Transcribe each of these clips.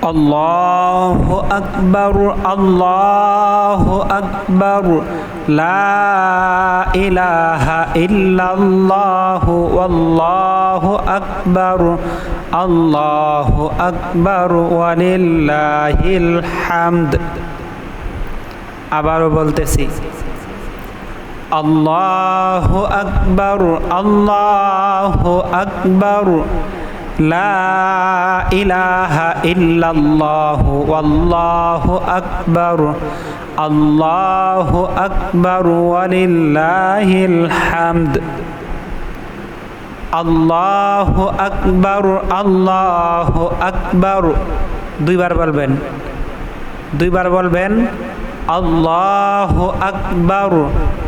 الله أكبر الله أكبر لا إله إلا الله والله أكبر الله أكبر ولله الحمد আবারও বলতেছি আল্লাহু আকবর আল্লাহু আকবর লা ইলাহা ইল্লাল্লাহু ওয়াল্লাহু আকবর, আল্লাহু আকবর, ওয়ালিল্লাহিল হামদ, আল্লাহু আকবর আল্লাহু আকবর। দুইবার বলবেন দুইবার বলবেন, আল্লাহু আকবর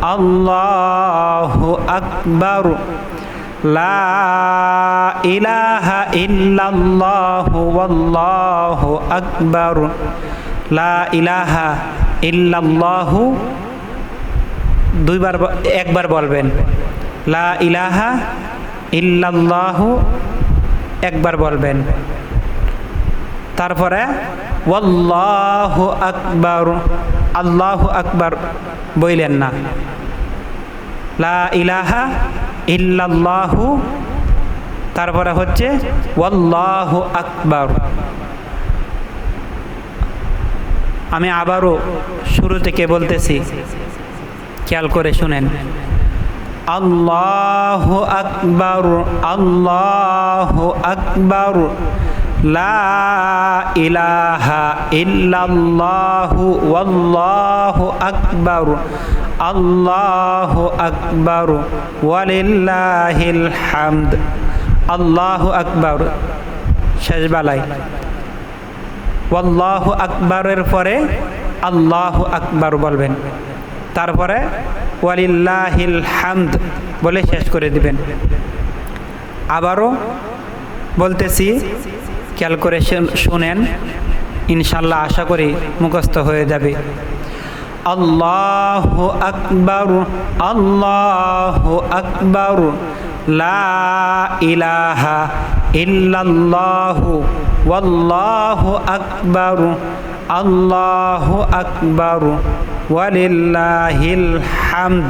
আল্লাহু আকবর। লা ইলাহা ইল্লাল্লাহু ওয়াল্লাহু আকবর। লা ইলাহা ইল্লাল্লাহু দুইবার একবার বলবেন। লা ইলাহা ইল্লাল্লাহু একবার বলবেন। তারপরে ওয়াল্লাহু আকবার। আল্লাহু আকবার বইলেন না। লা ইলাহা ইল্লাল্লাহু, তারপরে হচ্ছে ওয়াল্লাহু আকবর। আমি আবারও শুরু থেকে বলতেছি, খেয়াল করে শুনেন। আল্লাহু আকবার আল্লাহু আকবার, লা ইলাহা ইল্লাল্লাহু, ওয়াল্লাহু আকবার। আল্লাহু আকবার, ওয়ালিল্লাহিল হামদ। আল্লাহ আকবর, শেষ বেলায় ওয়াল্লাহু আকবরের পরে আল্লাহ আকবার বলবেন। তারপরে ওয়ালিল্লাহিল হামদ বলে শেষ করে দিবেন। আবারও বলতেছি, খেয়াল করে শুনেন, ইনশাল্লাহ আশা করি মুখস্থ হয়ে যাবে। আল্লাহু আকবর আল্লাহ আকবর লা ইলাহা ইল্লাল্লাহু ওয়াল্লাহু আকবর আল্লাহু আকবার ওয়ালিল্লাহিল হামদ।